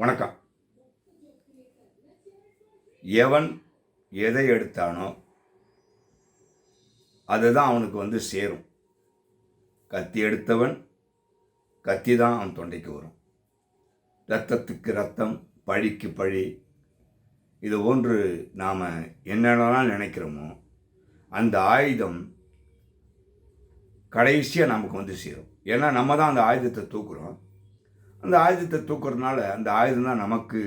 வணக்கம். எவன் எதை எடுத்தானோ அதுதான் அவனுக்கு வந்து சேரும். கத்தி எடுத்தவன் கத்தி தான் அவன் தொண்டைக்கு வரும். ரத்தத்துக்கு ரத்தம் பழிக்கு பழி இது போன்று நாம் என்னென்னலாம் நினைக்கிறோமோ அந்த ஆயுதம் கடைசியாக நமக்கு வந்து சேரும். ஏன்னா நம்ம தான் அந்த ஆயுதத்தை தூக்குறோம். அந்த ஆயுதத்தை தூக்குறதுனால அந்த ஆயுதம் தான் நமக்கு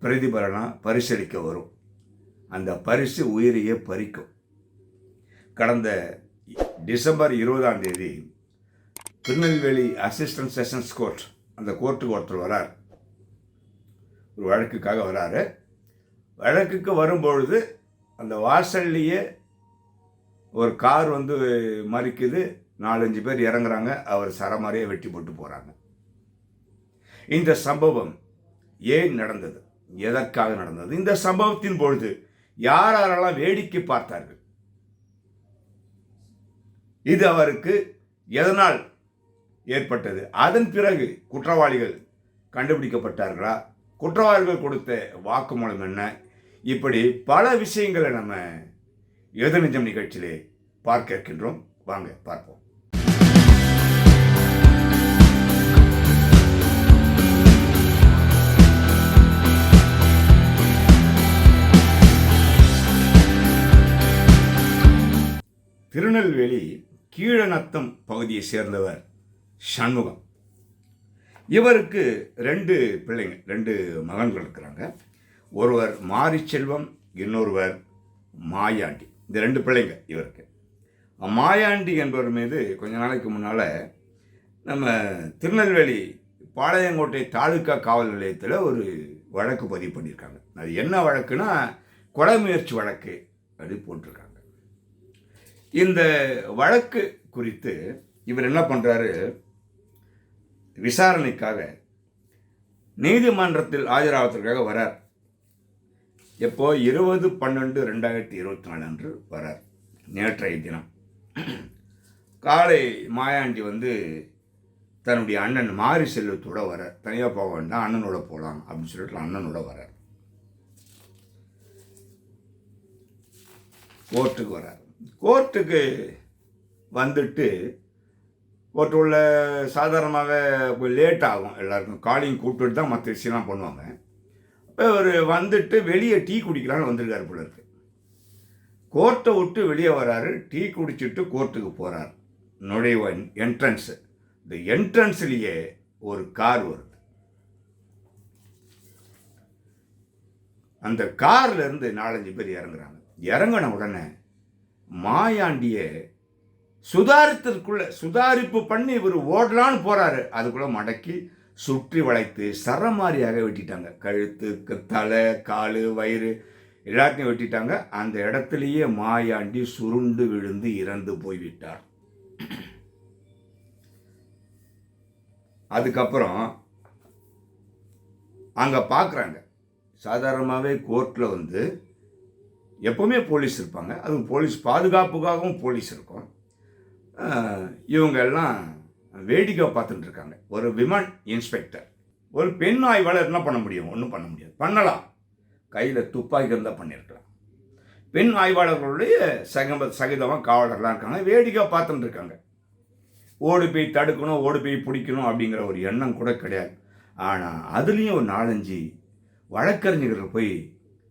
பிரதிபலனாக பரிசளிக்க வரும். அந்த பரிசு உயிரையே பறிக்கும். கடந்த டிசம்பர் இருபதாம் தேதி திருநெல்வேலி அசிஸ்டன்ட் செஷன்ஸ் கோர்ட் அந்த கோர்ட்டுக்கு ஒருத்தர் வரார். ஒரு வழக்குக்காக வராரு. வழக்குக்கு வரும்பொழுது அந்த வாசல்லையே ஒரு கார் வந்து மறிக்குது. நாலஞ்சு பேர் இறங்குறாங்க. அவர் சரமாரியே வெட்டி போட்டு போகிறாங்க இந்த சம்பவம் ஏன் நடந்தது? எதற்காக நடந்தது? இந்த சம்பவத்தின் பொழுது யார் யாரெல்லாம் வேடிக்கை பார்த்தார்கள்? இது அவருக்கு எதனால் ஏற்பட்டது? அதன் பிறகு குற்றவாளிகள் கண்டுபிடிக்கப்பட்டார்களா? குற்றவாளிகள் கொடுத்த வாக்குமூலம் என்ன? இப்படி பல விஷயங்களை நம்ம எதிர்நெஞ்சம் நிகழ்ச்சியிலே பார்க்க இருக்கின்றோம். வாங்க பார்ப்போம். திருநெல்வேலி கீழநத்தம் பகுதியை சேர்ந்தவர் சண்முகம். இவருக்கு ரெண்டு பிள்ளைங்க ரெண்டு மகன்கள் இருக்கிறாங்க. ஒருவர் மாரிச்செல்வம் இன்னொருவர் மாயாண்டி. இந்த ரெண்டு பிள்ளைங்க இவருக்கு. மாயாண்டி என்பவர் மீது கொஞ்ச நாளைக்கு முன்னால் நம்ம திருநெல்வேலி பாளையங்கோட்டை தாலுக்கா காவல் நிலையத்தில் ஒரு வழக்கு பதிவு பண்ணியிருக்காங்க. அது என்ன வழக்குனா கொலை முயற்சி வழக்கு அப்படி போட்டிருக்காங்க. இந்த வழக்கு குறித்து இவர் என்ன பண்ணுறாரு விசாரணைக்காக நீதிமன்றத்தில் ஆஜராவதற்காக வரார். எப்போ? இருபது பன்னெண்டு ரெண்டாயிரத்தி இருபத்தி நாலு அன்று வரார். நேற்றைய தினம். காலை மாயாண்டி வந்து தன்னுடைய அண்ணன் மாரி செல்வத்தோட வரார். தனியாக போக வேண்டாம் அண்ணனோட போகலாம் அப்படின்னு சொல்லிட்டு அண்ணனோட வரார். கோர்ட்டுக்கு வரார். கோர்ட்டுக்கு வந்துட்டு கோர்ட்டு உள்ள சாதாரணமாக லேட் ஆகும் எல்லாருக்கும். காலிங் கூப்பிட்டுட்டு தான் மற்ற விஷயம்லாம் பண்ணுவாங்க. இப்போ அவர் வந்துட்டு வெளியே டீ குடிக்கலான்னு வந்திருக்காரு போல இருக்கு. கோர்ட்டை விட்டு வெளியே வராரு. டீ குடிச்சிட்டு கோர்ட்டுக்கு போகிறார் நுழைவு என்ட்ரன்ஸு இந்த என்ட்ரன்ஸ்லேயே ஒரு கார் வருது. அந்த கார்லேருந்து நாலஞ்சு பேர் இறங்குறாங்க. இறங்கின உடனே மாயாண்டிய சுதாரித்ததுக்குள்ள சுதாரிப்பு பண்ணி இவர் ஓடலான்னு போறாரு. அதுக்குள்ள மடக்கி சுற்றி வளைத்து சரமாரியாக வெட்டிட்டாங்க. கழுத்து தலை கால் வயிறு எல்லாத்தையும் வெட்டிட்டாங்க. அந்த இடத்துலயே மாயாண்டி சுருண்டு விழுந்து இறந்து போய்விட்டார். அதுக்கப்புறம் அங்கே பார்க்குறாங்க சாதாரணமாகவே கோர்ட்டில் வந்து எப்போவுமே போலீஸ் இருப்பாங்க. அதுவும் போலீஸ் பாதுகாப்புக்காகவும் போலீஸ் இருக்கும். இவங்க எல்லாம் வேடிக்கை பார்த்துட்டு இருக்காங்க. ஒரு விமன் இன்ஸ்பெக்டர். ஒரு பெண் ஆய்வாளர் என்ன பண்ண முடியும்? ஒன்றும் பண்ண முடியாது. பண்ணலாம். கையில் துப்பாக்கி இருந்தால் பண்ணியிருக்கலாம் பெண் ஆய்வாளர்களுடைய சகம சகிதமாக காவலர்லாம் இருக்காங்க. வேடிக்கை பார்த்துட்டு இருக்காங்க. ஓடி போய் தடுக்கணும் ஓடி போய் பிடிக்கணும் அப்படிங்கிற ஒரு எண்ணம் கூட கிடையாது. ஆனால் அதுலேயும் ஒரு நாலஞ்சு வழக்கறிஞர்கள் போய்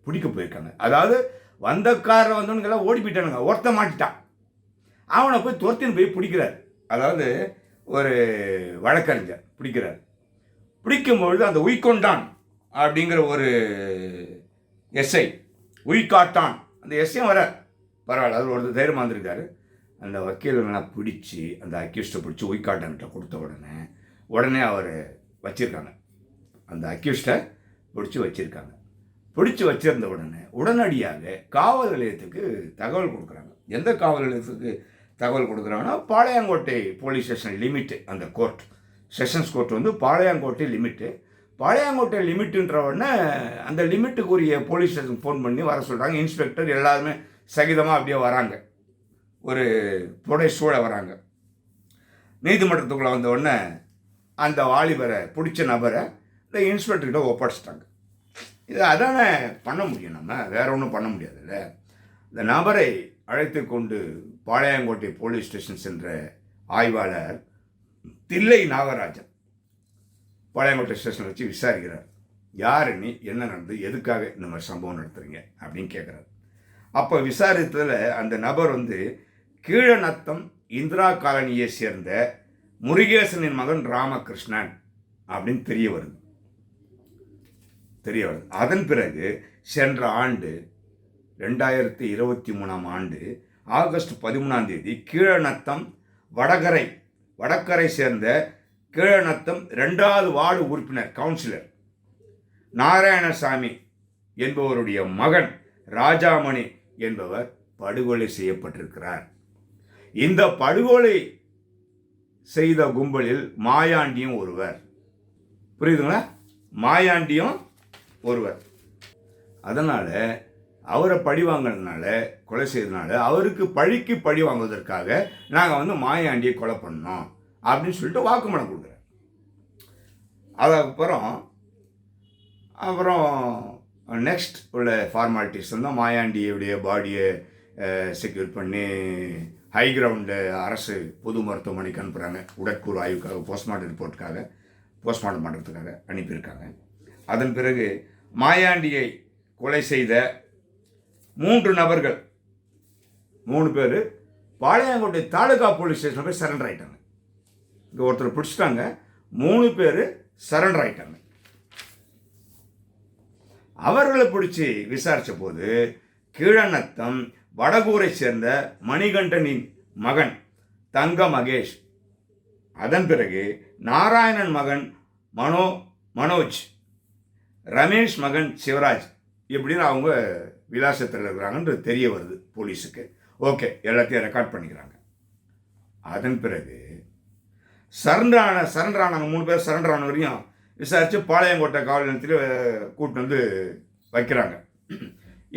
பிடிக்க போயிருக்காங்க. அதாவது வந்த காரில் வந்தவனுங்கெல்லாம் ஓடி போயிட்டானுங்க. ஒருத்த மாட்டிட்டான். அவனை போய் துரத்தின்னு போய் பிடிக்கிறார். அதாவது ஒரு வழக்கறிஞர் பிடிக்கிறார். பிடிக்கும்பொழுது அந்த உய்கொண்டான் அப்படிங்கிற ஒரு எஸ்ஐ உய்காட்டான். அந்த எஸ்ஐயும் வர பரவாயில்ல அது ஒரு தைரியமாக வந்திருக்காரு. அந்த வக்கீல்கள்லாம் பிடிச்சி அந்த அக்யூஸ்டை பிடிச்சி உய்காட்டான்கிட்ட கொடுத்த உடனே உடனே அவர் வச்சிருக்காங்க. அந்த அக்யூஸ்டை பிடிச்சி வச்சுருக்காங்க. பிடிச்சி வச்சிருந்த உடனே உடனடியாக காவல் நிலையத்துக்கு தகவல் கொடுக்குறாங்க. எந்த காவல் நிலையத்துக்கு தகவல் கொடுக்குறாங்கன்னா பாளையங்கோட்டை போலீஸ் ஸ்டேஷன் லிமிட்டு அந்த கோர்ட். செஷன்ஸ் கோர்ட் வந்து பாளையங்கோட்டை லிமிட்டு. பாளையங்கோட்டை லிமிட்டுன்ற உடனே அந்த லிமிட்டுக்குரிய போலீஸ் ஸ்டேஷன் ஃபோன் பண்ணி வர சொல்கிறாங்க இன்ஸ்பெக்டர் எல்லாருமே சகிதமாக அப்படியே வராங்க. ஒரு புடை சூழ வராங்க. நீதிமன்றத்துக்குள்ளே வந்த உடனே அந்த வாலிபரை பிடிச்ச நபரை இந்த இன்ஸ்பெக்டர்கிட்ட ஒப்படைச்சிட்டாங்க. இது அதானே பண்ண முடியும் நம்ம? வேற ஒன்றும் பண்ண முடியாதுல்ல? இந்த நபரை அழைத்து கொண்டு பாளையங்கோட்டை போலீஸ் ஸ்டேஷன் சென்ற ஆய்வாளர் தில்லை நாகராஜன் பாளையங்கோட்டை ஸ்டேஷனில் வச்சு விசாரிக்கிறார். யார் நீ என்ன நடந்தது எதுக்காக இந்த மாதிரி சம்பவம் நடத்துறீங்க? அப்படின்னு கேட்குறாரு அப்போ விசாரித்ததில் அந்த நபர் வந்து கீழநத்தம் இந்திரா காலனியை சேர்ந்த முருகேசனின் மகன் ராமகிருஷ்ணன் அப்படின்னு தெரிய வருது. தெரிய வருது அதன் பிறகு சென்ற ஆண்டு ரெண்டாயிரத்தி இருபத்தி மூணாம் ஆண்டு ஆகஸ்ட் பதிமூணாம் தேதி கீழநத்தம் வடகரை வடக்கரை சேர்ந்த கீழநத்தம் ரெண்டாவது வார்டு உறுப்பினர் கவுன்சிலர் நாராயணசாமி என்பவருடைய மகன் ராஜாமணி என்பவர் படுகொலை செய்யப்பட்டிருக்கிறார். இந்த படுகொலை செய்த கும்பலில் மாயாண்டியும் ஒருவர். புரியுதுங்களா? மாயாண்டியும் ஒருவர். அதனால் அவரை பழி வாங்கினதுனால கொலை செய்ததுனால அவருக்கு பழிக்கு பழி வாங்குவதற்காக நாங்கள் வந்து மாயாண்டியை கொலை பண்ணோம் அப்படின்னு சொல்லிட்டு வாக்குமூலம் கொடுக்குறேன் அதுக்கப்புறம் அப்புறம் நெக்ஸ்ட் உள்ள ஃபார்மாலிட்டிஸ் வந்து மாயாண்டியுடைய பாடியை செக்யூர் பண்ணி ஹை கிரவுண்டு அரசு பொது மருத்துவமனைக்கு அனுப்புகிறாங்க உடற்கூறு ஆய்வுக்காக போஸ்ட்மார்ட்டம் ரிப்போர்ட்டுக்காக போஸ்ட்மார்ட்டம் பண்ணுறதுக்காக அனுப்பியிருக்காங்க. அதன் பிறகு மாயாண்டியை கொலை செய்த மூன்று நபர்கள். மூணு பேர் பாளையங்கோட்டை தாலுகா போலீஸ் ஸ்டேஷனில் போய் சரண்டர் ஆகிட்டாங்க இங்கே ஒருத்தர் பிடிச்சிட்டாங்க. மூணு பேர் சரண்டர் ஆகிட்டாங்க அவர்களை பிடிச்சி விசாரித்த போது கீழநத்தம் வடகூரை சேர்ந்த மணிகண்டனின் மகன் தங்க மகேஷ். அதன் பிறகு நாராயணன் மகன் மனோ மனோஜ் ரமேஷ் மகன் சிவராஜ் எப்படின்னு அவங்க விலாசத்தில் இருக்கிறாங்கன்றது தெரிய வருது போலீஸுக்கு. ஓகே எல்லாத்தையும் ரெக்கார்ட் பண்ணிக்கிறாங்க. அதன் பிறகு சரண்டரான சரண்டரானவங்க மூணு பேர் சரண்டரான வரையும் விசாரித்து பாளையங்கோட்டை காவல் நிலையத்தில் கூட்டு வந்து வைக்கிறாங்க.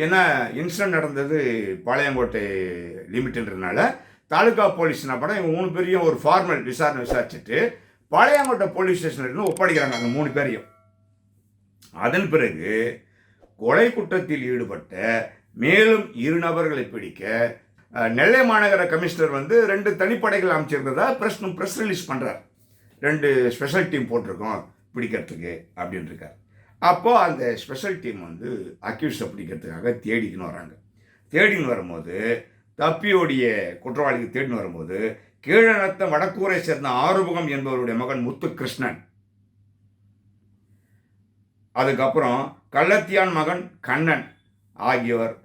ஏன்னா இன்சிடென்ட் நடந்தது பாளையங்கோட்டை லிமிட்டுன்றதுனால தாலுகா போலீஸ் என்ன பண்ண இவங்க மூணு பேரையும் ஒரு ஃபார்மல் விசாரணை விசாரிச்சுட்டு பாளையங்கோட்டை போலீஸ் ஸ்டேஷனில் ஒப்படைக்கிறாங்க அந்த மூணு பேரையும். அதன் பிறகு கொலை குற்றத்தில் ஈடுபட்ட மேலும் இரு நபர்களை பிடிக்க நெல்லை மாநகர கமிஷனர் வந்து ரெண்டு தனிப்படைகள் அமைச்சிருந்ததா ப்ரெஸ் ப்ரெஸ் ரிலீஸ் பண்ணுறார் ரெண்டு ஸ்பெஷல் டீம் போட்டிருக்கோம் பிடிக்கிறதுக்கு அப்படின்னு இருக்கார் அப்போது அந்த ஸ்பெஷல் டீம் வந்து அக்யூஸ்டை பிடிக்கிறதுக்காக தேடிக்கின்னு வராங்க. தேடின்னு வரும்போது தப்பியோடைய குற்றவாளிக்கு தேடின்னு வரும்போது கீழநத்த வடக்கூரை சேர்ந்த ஆறுமுகம் என்பவருடைய மகன் முத்துகிருஷ்ணன் அதுக்கப்புறம் கள்ளத்தியான் மகன் கண்ணன் ஆகியோர்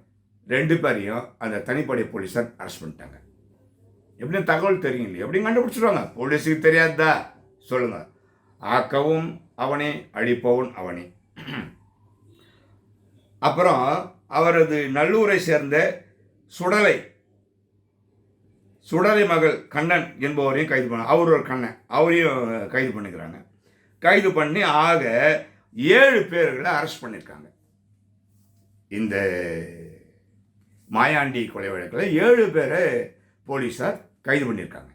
ரெண்டு பேரையும் அந்த தனிப்படை போலீஸார் அரெஸ்ட் பண்ணிட்டாங்க. எப்படியும் தகவல் தெரியும் இல்லையா எப்படியும் கண்டுபிடிச்சிருவாங்க? போலீஸுக்கு தெரியாதா? சொல்லுங்க. ஆக்கவும் அவனே அழிப்பவன் அவனே. அப்புறம் அவரது நல்லூரை சேர்ந்த சுடலை சுடலை மகள் கண்ணன் என்பவரையும் கைது பண்ண அவர் ஒரு கண்ணன் அவரையும் கைது பண்ணிக்கிறாங்க. கைது பண்ணி ஆக ஏழு பேர்களை அரெஸ்ட் பண்ணியிருக்காங்க இந்த மாயாண்டி கொலை வழக்கில் ஏழு பேரை போலீஸார் கைது பண்ணியிருக்காங்க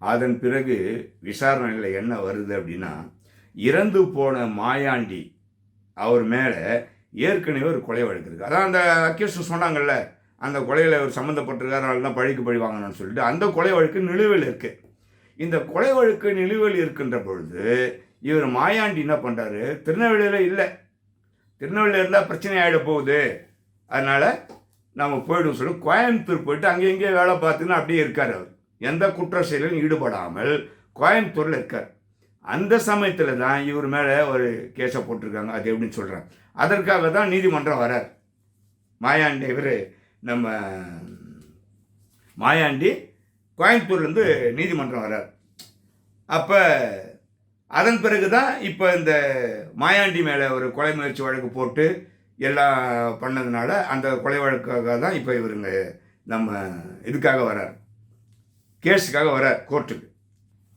அதன் பிறகு விசாரணையில் என்ன வருது அப்படின்னா இறந்து போன மாயாண்டி அவர் மேலே ஏற்கனவே ஒரு கொலை வழக்கு இருக்குது அதான் அந்த அக்யூஸ்ட் சொன்னாங்கல்ல அந்த கொலையில் அவர் சம்மந்தப்பட்டிருக்காரு அதனால தான் பழிக்கு பழி வாங்கணும்னு சொல்லிட்டு அந்த கொலை வழக்கு நிலுவையில் இருக்குது இந்த கொலை வழக்கு நிலுவையில் இருக்கின்ற பொழுது இவர் மாயாண்டி என்ன பண்ணுறாரு திருநெல்வேலியில் இல்லை. திருநெல்வேலியில் இருந்தால் பிரச்சனை ஆகிட போகுது. அதனால் நம்ம போய்டும் சொல்லி கோயம்புத்தூர் போயிட்டு அங்கே இங்கே வேலை பார்த்துன்னு அப்படியே இருக்கார் அவர். எந்த குற்ற செயலும் ஈடுபடாமல் கோயம்புத்தூரில் இருக்கார். அந்த சமயத்தில் தான் இவர் மேலே ஒரு கேஸை போட்டிருக்காங்க. அது எப்படின்னு சொல்கிறேன் அதற்காக தான் நீதிமன்றம் வரார். மாயாண்டி இவர் நம்ம மாயாண்டி கோயம்புத்தூர்லேருந்து நீதிமன்றம் வரார். அப்போ அதன் பிறகு தான் இப்போ இந்த மாயாண்டி மேலே ஒரு கொலை முயற்சி வழக்கு போட்டு எல்லாம் பண்ணதுனால அந்த கொலை வழக்காக தான் இப்போ இவருங்க நம்ம இதுக்காக வரார் கேஸுக்காக வரார் கோர்ட்டுக்கு.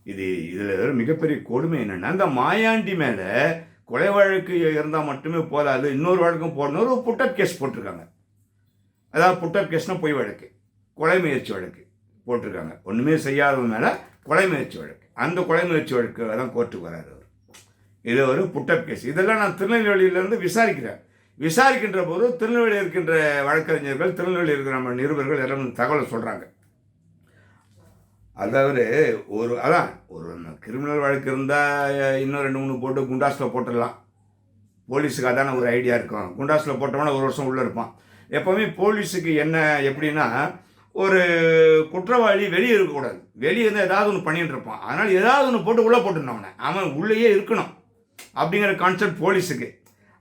இது இதில் ஒரு மிகப்பெரிய கொடுமை என்னென்னா அந்த மாயாண்டி மேலே கொலை வழக்கு இருந்தால் மட்டுமே போதாது இன்னொரு வழக்கும் போடணும் ஒரு புட்டப் கேஸ் போட்டிருக்காங்க. அதாவது புட்டப் கேஸ்னால் பொய் வழக்கு கொலை முயற்சி வழக்கு போட்டிருக்காங்க. ஒன்றுமே செய்யாதவன் மேலே கொலை முயற்சி வழக்கு. அந்த கொலை முயற்சி வழக்கு தான் கோர்ட்டுக்கு வராரு அவர். இது ஒரு புட்டப் கேஸ். இதெல்லாம் நான் திருநெல்வேலியிலேருந்து விசாரிக்கிறேன். விசாரிக்கின்ற போது திருநெல்வேலி இருக்கின்ற வழக்கறிஞர்கள் திருநெல்வேலியில் இருக்கிற நம்ம நிருபர்கள் எல்லாம் தகவலை சொல்கிறாங்க அதாவது ஒரு அதான் ஒரு கிரிமினல் வழக்கு இருந்தால் இன்னும் ரெண்டு மூணு போட்டு குண்டாஸில் போட்டுடலாம். போலீஸுக்கு அதான ஒரு ஐடியா இருக்கும். குண்டாஸில் போட்டோம்னா ஒரு வருஷம் உள்ளே இருப்பான். எப்போவுமே போலீஸுக்கு என்ன எப்படின்னா ஒரு குற்றவாளி வெளியே இருக்கக்கூடாது. வெளியே இருந்தால் ஏதாவது ஒன்று பண்ணிகிட்டு இருப்பான். அதனால் ஏதாவது ஒன்று போட்டு உள்ளே போட்டுருந்தான் அவனை. அவன் உள்ளேயே இருக்கணும். அப்படிங்கிற கான்செப்ட் போலீஸுக்கு.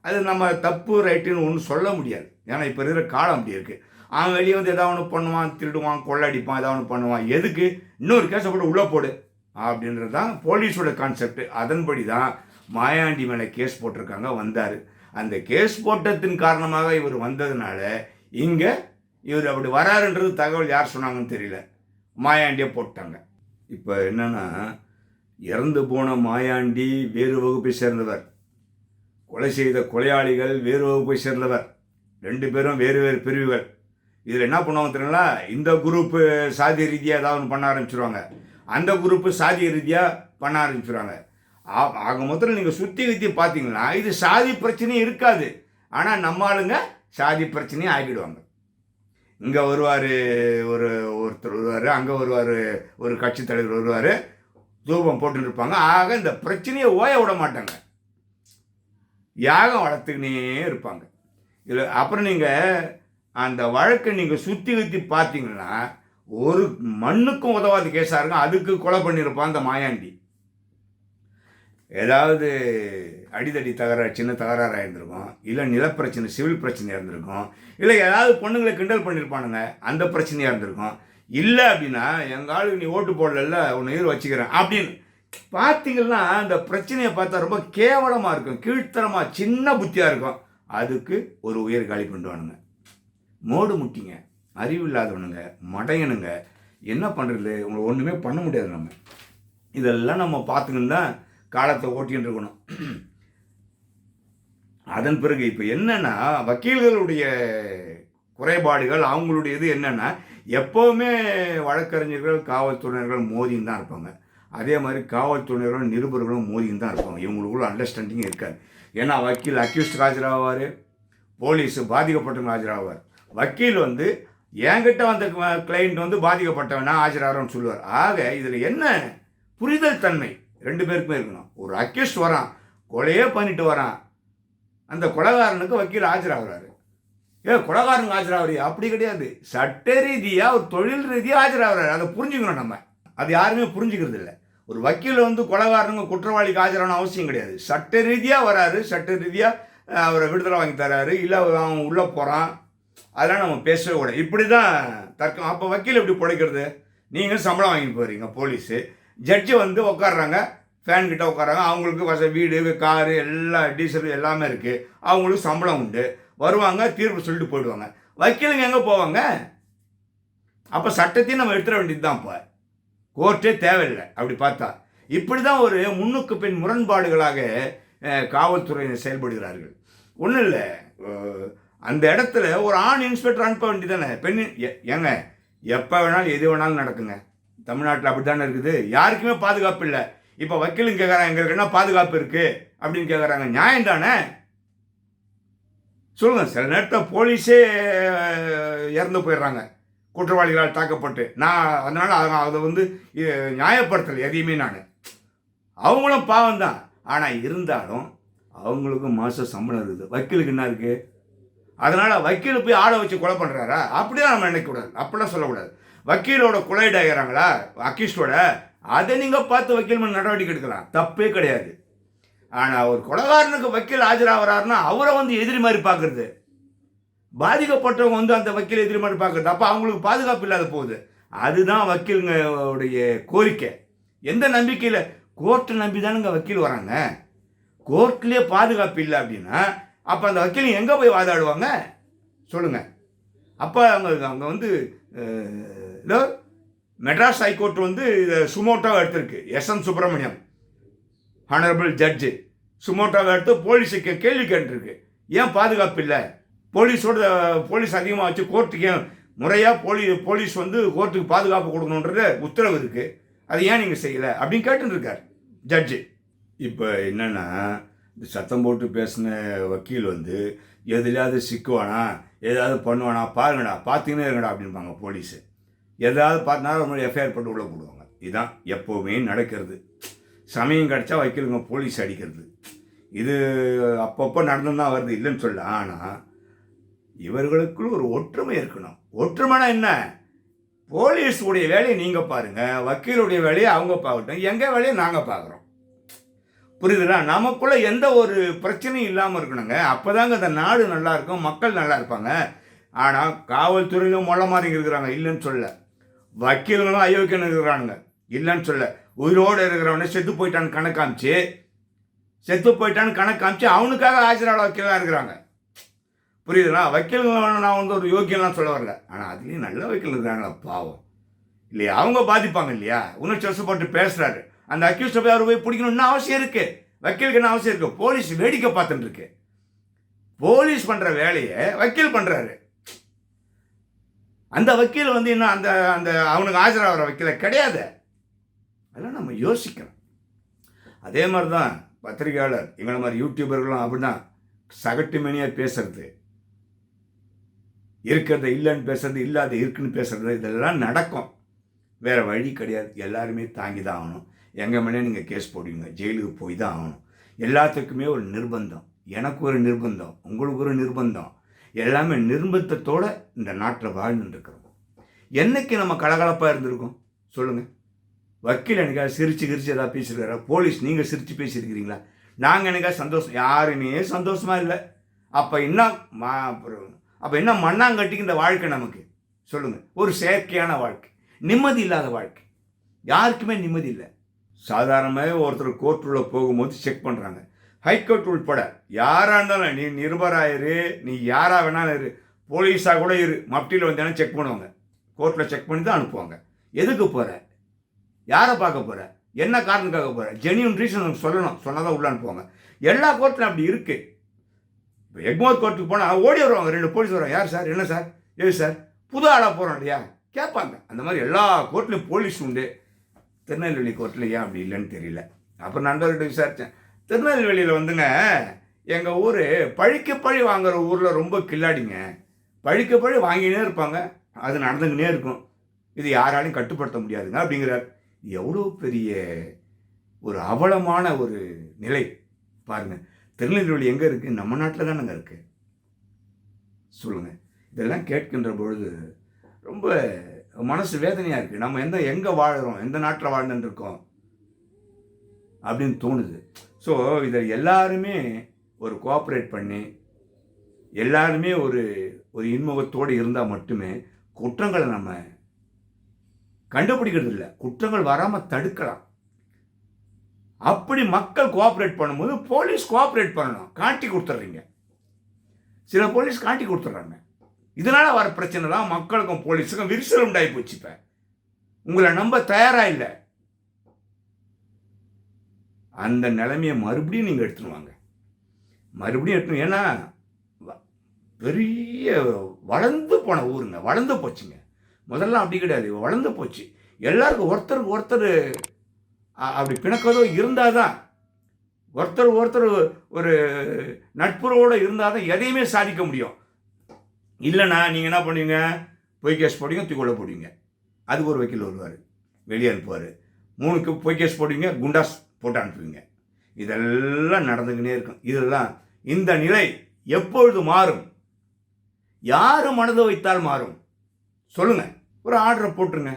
அது நம்ம தப்பு ரைட்டுன்னு ஒன்றும் சொல்ல முடியாது. ஏன்னா இப்போ இருக்கிற காலம் அப்படி இருக்குது அவன் வெளியே வந்து ஏதாவது ஒன்று பண்ணுவான் திருடுவான் கொள்ளடிப்பான் ஏதாவது ஒன்று பண்ணுவான். எதுக்கு? இன்னொரு கேஸை போட்டு உள்ளே போடு. அப்படின்றது தான் போலீஸோட கான்செப்ட் அதன்படி தான் மாயாண்டி மேலே கேஸ் போட்டிருக்காங்க வந்தார். அந்த கேஸ் போட்டத்தின் காரணமாக இவர் வந்ததுனால இங்கே இவர் அப்படி வராருன்றது தகவல் யார் சொன்னாங்கன்னு தெரியல. மாயாண்டியே போட்டாங்க. இப்போ என்னென்னா இறந்து போன மாயாண்டி வேறு வகுப்பை சேர்ந்தவர். கொலை செய்த கொலையாளிகள் வேறு வகுப்பை சேர்ந்தவர். ரெண்டு பேரும் வேறு வேறு பிரிவுகள். இதில் என்ன பண்ணுவாங்க தெரியுங்களா? இந்த குரூப்பு சாதி ரீதியாக ஏதாவது ஒன்று பண்ண ஆரம்பிச்சிருவாங்க. அந்த குரூப்பு சாதி ரீதியாக பண்ண ஆரம்பிச்சிருவாங்க. ஆ- ஆக மொத்தத்தில் நீங்கள் சுற்றி கித்தி பார்த்தீங்கன்னா இது சாதி பிரச்சனையும் இருக்காது. ஆனால் நம்ம ஆளுங்க சாதி பிரச்சனையும் ஆகிடுவாங்க. இங்கே வருவார் ஒரு ஒருத்தர் வருவார் அங்கே வருவார் ஒரு கட்சி தலைவர் வருவார் தூபம் போட்டுட்டு இருப்பாங்க ஆக இந்த பிரச்சனையை ஓய விட மாட்டாங்க. யாகம் வளர்த்துக்கினே இருப்பாங்க. இதில் அப்புறம் நீங்கள் அந்த வழக்கை நீங்கள் சுற்றி வைத்து பார்த்தீங்கன்னா ஒரு மண்ணுக்கும் உதவாத கேஸாக இருக்கும். அதுக்கு கொலை பண்ணியிருப்பான் அந்த மாயாண்டி. ஏதாவது அடிதடி தகராறு சின்ன தகராறாக இருந்திருக்கும். இல்லை நிலப்பிரச்சனை சிவில் பிரச்சனையாக இருந்திருக்கும். இல்லை ஏதாவது பொண்ணுங்களை கிண்டல் பண்ணியிருப்பானுங்க அந்த பிரச்சனையாக இருந்திருக்கும். இல்லை அப்படின்னா எங்கள் ஆளுக்கு நீ ஓட்டு போடல உன்னை எதிர் வச்சுக்கிறேன். அப்படின்னு. பார்த்தீங்கன்னா அந்த பிரச்சனையை பார்த்தா ரொம்ப கேவலமாக இருக்கும் கீழ்த்தரமாக சின்ன புத்தியாக இருக்கும். அதுக்கு ஒரு உயிர் காலி பண்ணுவானுங்க மோடு முட்டிங்க அறிவு இல்லாதவனுங்க மடையனுங்க. என்ன பண்ணுறது உங்களை ஒன்றுமே பண்ண முடியாது நம்ம. இதெல்லாம் நம்ம பார்த்துக்கின்னு தான் காலத்தை ஓட்டின்னு இருக்கணும். அதன் பிறகு இப்போ என்னன்னா வக்கீல்களுடைய குறைபாடுகள் அவங்களுடைய இது என்னென்னா எப்போவுமே வழக்கறிஞர்கள் காவல்துறையினர்கள் மோதின்னு தான் இருப்பாங்க. அதே மாதிரி காவல்துறையினர்களும் நிருபர்களும் மோதின்னு தான் இருப்பாங்க. இவங்களுக்குள்ள அண்டர்ஸ்டாண்டிங் இருக்காது. ஏன்னா வக்கீல் அக்யூஸ்ட் ஆஜராவார் போலீஸ் பாதிக்கப்பட்டவங்க ஆஜராவார் வக்கீல் வந்து என்கிட்ட வந்த கிளைண்ட் வந்து பாதிக்கப்பட்டவனா ஆஜராகிறோன்னு சொல்லுவார். ஆக இதில் என்ன புரிதல் தன்மை? ரெண்டு பேருக்குமே இருக்கணும். ஒரு அக்யூஸ்ட் வரான் கொலையே பண்ணிட்டு வரான். அந்த கொலைகாரனுக்கு வக்கீல் ஆஜராகிறாரு. ஏ கொலைகாரனுக்கு ஆஜராகிறியா? அப்படி கிடையாது. சட்ட ரீதியாக ஒரு தொழில் ரீதியாக ஆஜராகிறாரு. அதை புரிஞ்சுக்கணும் நம்ம. அது யாருமே புரிஞ்சுக்கிறது இல்லை. ஒரு வக்கீல் வந்து கொலகாரனுக்கு குற்றவாளிக்கு ஆஜரான அவசியம் கிடையாது. சட்ட ரீதியாக வராரு. சட்ட ரீதியாக அவரை விடுதலை வாங்கி தராரு. இல்லை அவன் உள்ளே போகிறான் அதெல்லாம் நம்ம பேசவே கூடாது. இப்படி தான் தர்க்கம். அப்போ வக்கீல் எப்படி பிழைக்கிறது? நீங்கள் சம்பளம் வாங்கிட்டு போகிறீங்க போலீஸு. ஜட்ஜு வந்து உட்காடுறாங்க ஃபேன் கிட்ட உட்காராங்க அவங்களுக்கு வச வீடு காரு எல்லா டீசல் எல்லாமே இருக்குது அவங்களுக்கு சம்பளம் உண்டு. வருவாங்க தீர்ப்பு சொல்லிட்டு போயிடுவாங்க. வக்கீலுங்க எங்கே போவாங்க? அப்போ சட்டத்தையும் நம்ம எடுத்துட வேண்டியது தான் இப்போ. கோர்ட்டே தேவையில்லை. அப்படி பார்த்தா. இப்படி தான் ஒரு முன்னுக்கு பின் முரண்பாடுகளாக காவல்துறையினர் செயல்படுகிறார்கள். ஒன்றும் இல்லை. அந்த இடத்துல ஒரு ஆண் இன்ஸ்பெக்டர் அனுப்ப வேண்டியதானே பெண் ஏங்க எப்போ வேணாலும் எது வேணாலும் நடக்குங்க. தமிழ்நாட்டில் அப்படி தானே இருக்குது? யாருக்குமே பாதுகாப்பு இல்லை. இப்போ வக்கீலும் கேட்குறாங்க எங்களுக்கு என்ன பாதுகாப்பு இருக்குது அப்படின்னு கேட்குறாங்க நியாயம் தானே? சொல்லுங்கள் சில நேரத்தில் போலீஸே இறந்து போயிடுறாங்க. குற்றவாளிகளால் தாக்கப்பட்டு. நான் அதனால் அதை அதை வந்து நியாயப்படுத்தலை எதையுமே நான். அவங்களும் பாவம் தான். ஆனால் இருந்தாலும் அவங்களுக்கும் மாத சம்பளம் இருக்குது. வக்கீலுக்கு என்ன இருக்குது அதனால் வக்கீல் போய் ஆளை வச்சு கொலை பண்ணுறாரா அப்படிலாம் நம்ம நினைக்கக்கூடாது அப்படிலாம் சொல்லக்கூடாது வக்கீலோட கொலை ஆகிறாங்களா அக்கிஸ்டோட அதை நீங்கள் பார்த்து வக்கீல் மேல் நடவடிக்கை எடுக்கலாம். தப்பே கிடையாது. ஆனால் ஒரு கொலகாரனுக்கு வக்கீல் ஆஜராகிறாருன்னா அவரை வந்து எதிரி மாதிரி பார்க்குறது. பாதிக்கப்பட்டவங்க வந்து அந்த வக்கீல் எதிரி மாதிரி பார்க்குறது. அப்போ அவங்களுக்கு பாதுகாப்பு இல்லாத போகுது. அதுதான் வக்கீலுங்களுடைய கோரிக்கை. எந்த நம்பிக்கையில்? கோர்ட்டை நம்பி தானுங்க வக்கீல் வராங்க. கோர்ட்லேயே பாதுகாப்பு இல்லை அப்படின்னா அப்போ அந்த வக்கீல் எங்கே போய் வாதாடுவாங்க? சொல்லுங்கள் அப்போ அவங்க அவங்க வந்து அஹ், மெட்ராஸ் ஹைகோர்ட் வந்து இதை சுமோட்டோவை எடுத்திருக்கு. S. M Subramaniam. Honourable judge சுமோட்டோவை எடுத்து போலீஸுக்கு கேள்வி கேட்டுருக்கு. ஏன் பாதுகாப்பு இல்லை? போலீஸோட போலீஸ் அதிகமாக வச்சு கோர்ட்டுக்கு ஏன் முறையாக போலீ போலீஸ் வந்து கோர்ட்டுக்கு பாதுகாப்பு கொடுக்கணுன்றது உத்தரவு இருக்குது அதை ஏன் நீங்கள் செய்யலை? அப்படின்னு கேட்டுருக்கார் ஜட்ஜு இப்போ என்னென்னா இந்த சத்தம் போட்டு பேசின வக்கீல் வந்து எதுலையாவது சிக்குவானா? ஏதாவது பண்ணுவானா? பாருங்கடா பார்த்துக்கினே இருங்கடா அப்படின்பாங்க போலீஸு. எதாவது பார்த்தனா அவங்க எஃப்ஐஆர் போட்டு உள்ளே போடுவாங்க. இதுதான் எப்போவுமே நடக்கிறது. சமயம் கிடச்சா வக்கீலுங்க போலீஸ் அடிக்கிறது. இது அப்பப்போ நடந்து தான் வருது. இல்லைன்னு சொல்ல ஆனால் இவர்களுக்குள்ள ஒரு ஒற்றுமை இருக்கணும். ஒற்றுமைனா என்ன? போலீஸ் உடைய வேலையை நீங்கள் பாருங்கள் வக்கீலுடைய வேலையை அவங்க பார்க்கட்டும். எங்கள் வேலையை நாங்கள் பார்க்குறோம். புரியுதுங்களா? நமக்குள்ள எந்த ஒரு பிரச்சனையும் இல்லாமல் இருக்கணுங்க. அப்போதாங்க இந்த நாடு நல்லா இருக்கும். மக்கள் நல்லா இருப்பாங்க. ஆனால் காவல்துறையிலும் மொழ மாதிரி இருக்கிறாங்க. இல்லைன்னு சொல்ல வக்கீல்களும் அயோக்கியன்னு இருக்கிறானுங்க. இல்லைன்னு சொல்ல உயிரோடு இருக்கிறவனே செத்து போயிட்டான்னு கணக்கு காமிச்சு செத்து போயிட்டான்னு கணக்கு காமிச்சு அவனுக்காக ஆஜராட வக்கீலாக இருக்கிறாங்க. புரியுதுங்களா? வக்கீல்கள் நான் வந்து ஒரு யோக்கியம்லாம் சொல்ல வரல. ஆனால் அதுலேயும் நல்ல வக்கீல் இருக்கிறாங்களா? பாவம். இல்லையா? அவங்க பாதிப்பாங்க இல்லையா? உணர்ச்சி வசப்பட்டு பேசுகிறாரு அந்த அக்யூஸ்ட போய் அவர் போய் பிடிக்கணும்னு அவசியம் இருக்குது வக்கீலுக்கு என்ன அவசியம் இருக்குது போலீஸ் வேடிக்கை பார்த்துட்டு இருக்கு. போலீஸ் பண்ணுற வேலையை வக்கீல் பண்ணுறாரு அந்த வக்கீல் வந்து இன்னும் அந்த அந்த அவனுக்கு ஆஜராகிற வக்கீல கிடையாது. அதெல்லாம் நம்ம யோசிக்கணும். அதே மாதிரி தான் பத்திரிகையாளர் இவங்கள மாதிரி யூடியூபர்களும் அப்படின்னா சகட்டு மணியாக பேசுறது. இருக்கிறத இல்லைன்னு பேசுறது இல்லாத இருக்குன்னு பேசுறது இதெல்லாம் நடக்கும். வேறு வழி கிடையாது. எல்லாருமே தாங்கி தான் ஆகணும். எங்கள் மேலே நீங்கள் கேஸ் போடுவீங்க. ஜெயிலுக்கு போய் தான் ஆகணும். எல்லாத்துக்குமே ஒரு நிர்பந்தம். எனக்கு ஒரு நிர்பந்தம். உங்களுக்கு ஒரு நிர்பந்தம். எல்லாமே நிர்பந்தத்தோடு இந்த நாட்டில் வாழ்ந்துட்டு என்னைக்கு நம்ம கலகலப்பாக இருந்திருக்கோம்? சொல்லுங்கள் வக்கீல் எனக்காக சிரிச்சு கிரிச்சு ஏதாவது பேசியிருக்காரா போலீஸ் நீங்கள் சிரித்து பேசியிருக்கிறீங்களா? நாங்கள் எனக்காக சந்தோஷம் யாருமே சந்தோஷமாக இல்லை. அப்போ என்ன மா அப்புறம் அப்போ என்ன மண்ணாங்கட்டிக்கு இந்த வாழ்க்கை நமக்கு? சொல்லுங்கள் ஒரு செயற்கையான வாழ்க்கை. நிம்மதி இல்லாத வாழ்க்கை. யாருக்குமே நிம்மதி இல்லை. சாதாரணமாகவே ஒருத்தர் கோர்ட்டுள்ளே போகும்போது செக் பண்ணுறாங்க ஹைகோர்ட் உட்பட யாராக இருந்தாலும் நீ நிருபராயிரு நீ யாராக வேணாலும் இரு. போலீஸாக கூட இரு. மப்டியில் வந்தேன்னா செக் பண்ணுவாங்க. கோர்ட்டில் செக் பண்ணி தான் அனுப்புவாங்க. எதுக்கு போகிற யாரை பார்க்க போகிற என்ன காரணத்துக்காக போகிற ஜெனியூன் ரீசன் சொல்லணும். சொன்னால் தான் உள்ள அனுப்புவாங்க. எல்லா கோர்ட்லையும் அப்படி இருக்குது இப்போ எக்மோர் கோர்ட்டுக்கு போனால் ஓடி வருவாங்க. ரெண்டு போலீஸ் வருவாங்க. யார் சார்? என்ன சார்? ஏது சார்? புது ஆளாக போகிறோம் இல்லையா? கேட்பாங்க. அந்த மாதிரி எல்லா கோர்ட்லேயும் போலீஸ் உண்டு. திருநெல்வேலி கோர்ட்டில் ஏன் அப்படி இல்லைன்னு தெரியல. அப்புறம் நண்பர்கிட்ட விசாரித்தேன் திருநெல்வேலியில் வந்துங்க எங்கள் ஊர் பழிக்கு பழி வாங்குற ஊரில் ரொம்ப கில்லாடிங்க. பழிக்கு பழி வாங்கினே இருப்பாங்க. அது நடந்துக்கினே இருக்கும். இது யாராலையும் கட்டுப்படுத்த முடியாதுங்க அப்படிங்கிறார். எவ்வளோ பெரிய ஒரு அவலமான ஒரு நிலை. பாருங்க திருநெல்வேலி எங்கே இருக்குது நம்ம நாட்டில் தானேங்க இருக்குது சொல்லுங்கள் இதெல்லாம் கேட்கின்ற பொழுது ரொம்ப மனசு வேதனையாக இருக்குது நம்ம எந்த எங்கே வாழ்கிறோம் எந்த நாட்டில் வாழ்ந்துட்டு இருக்கோம்? அப்படின்னு தோணுது. ஸோ இதை எல்லாருமே ஒரு கோஆப்ரேட் பண்ணி எல்லாருமே ஒரு ஒரு இன்முகத்தோடு இருந்தால் மட்டுமே குற்றங்களை நம்ம கண்டுபிடிக்கிறது இல்லை. குற்றங்கள் வராமல் தடுக்கலாம். அப்படி மக்கள் கோஆப்ரேட் பண்ணும்போது போலீஸ் கோஆப்ரேட் பண்ணணும். காட்டி கொடுத்துட்றீங்க சில போலீஸ் காட்டி கொடுத்துட்றாங்க இதனால் வர பிரச்சனை தான் மக்களுக்கும் போலீஸுக்கும் விரிசல் உண்டாகி போச்சு இப்போ. உங்களை நம்ப தயாராக இல்லை. அந்த நிலைமையை மறுபடியும் நீங்கள் எடுத்துன்னு வாங்க மறுபடியும் எடுத்துன்னு ஏன்னா பெரிய வளர்ந்து போன ஊருங்க. வளர்ந்து போச்சுங்க. முதல்ல அப்படி கிடையாது. வளர்ந்து போச்சு. எல்லாருக்கும் ஒருத்தருக்கு ஒருத்தர் அப்படி பிணக்கதோ இருந்தால் தான் ஒருத்தர் ஒருத்தர் ஒரு நட்புறவோடு இருந்தால் தான் எதையுமே சாதிக்க முடியும். இல்லைண்ணா நீங்கள் என்ன பண்ணுவீங்க? பொய் கேஸ் போடுவீங்க தூக்குள்ள போடுவீங்க. அதுக்கு ஒரு வக்கீல் வருவார். வெளியே அனுப்புவார். மூணுக்கு பொய் கேஸ் போடுவீங்க குண்டாஸ் போட்டு அனுப்புவீங்க. இதெல்லாம் நடந்துக்கினே இருக்கும். இதெல்லாம் இந்த நிலை எப்பொழுது மாறும்? யார் மனதை வைத்தால் மாறும்? சொல்லுங்கள் ஒரு ஆர்டரை போட்டுருங்க.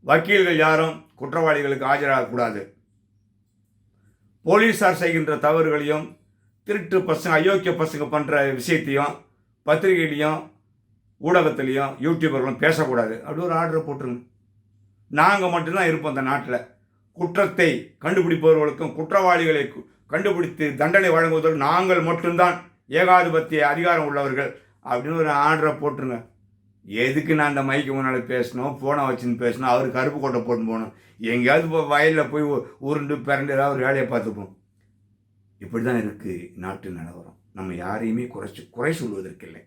வக்கீல்கள் யாரும் குற்றவாளிகளுக்கு ஆஜராகக்கூடாது போலீஸார் செய்கின்ற தவறுகளையும் திருட்டு பசங்க அயோக்கிய பசங்க பண்ணுற விஷயத்தையும் பத்திரிகையிலையும் ஊடகத்துலேயும் யூடியூபர்களும் பேசக்கூடாது. அப்படி ஒரு ஆர்டரை போட்டுருங்க. நாங்கள் மட்டும்தான் இருப்போம் அந்த நாட்டில். குற்றத்தை கண்டுபிடிப்பவர்களுக்கும் குற்றவாளிகளை கண்டுபிடித்து தண்டனை வழங்குவதற்கு நாங்கள் மட்டும்தான் ஏகாதிபத்திய அதிகாரம் உள்ளவர்கள். அப்படின்னு ஒரு ஆர்டரை போட்டுருங்க. எதுக்கு நான் அந்த மைக்கு முன்னால் பேசணும் ஃபோனை வச்சுன்னு பேசணும் அவர் கருப்பு கோட்டை போட்டு போகணும். எங்கேயாவது இப்போ வயலில் போய் உருண்டு பிறண்டு ஏதாவது ஒரு வேலையை பார்த்துப்போம். இப்படி தான் இருக்குது நாட்டு நிலவரம். நம்ம யாரையுமே குறைச்சி குறை சொல்வதற்கில்லை.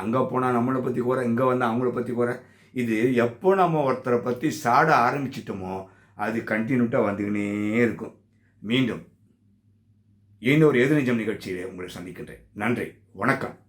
அங்கே போனால் நம்மளை பற்றி குறை இங்கே வந்தால் அவங்கள பற்றி குறை. இது எப்போ நம்ம ஒருத்தரை பற்றி சாட ஆரம்பிச்சிட்டோமோ அது கண்டினியூட்டாக வந்துக்கினே இருக்கும். மீண்டும் இன்னொரு எதிர்நீச்சம் நிகழ்ச்சியிலே உங்களை சந்திக்கின்றேன். நன்றி வணக்கம்.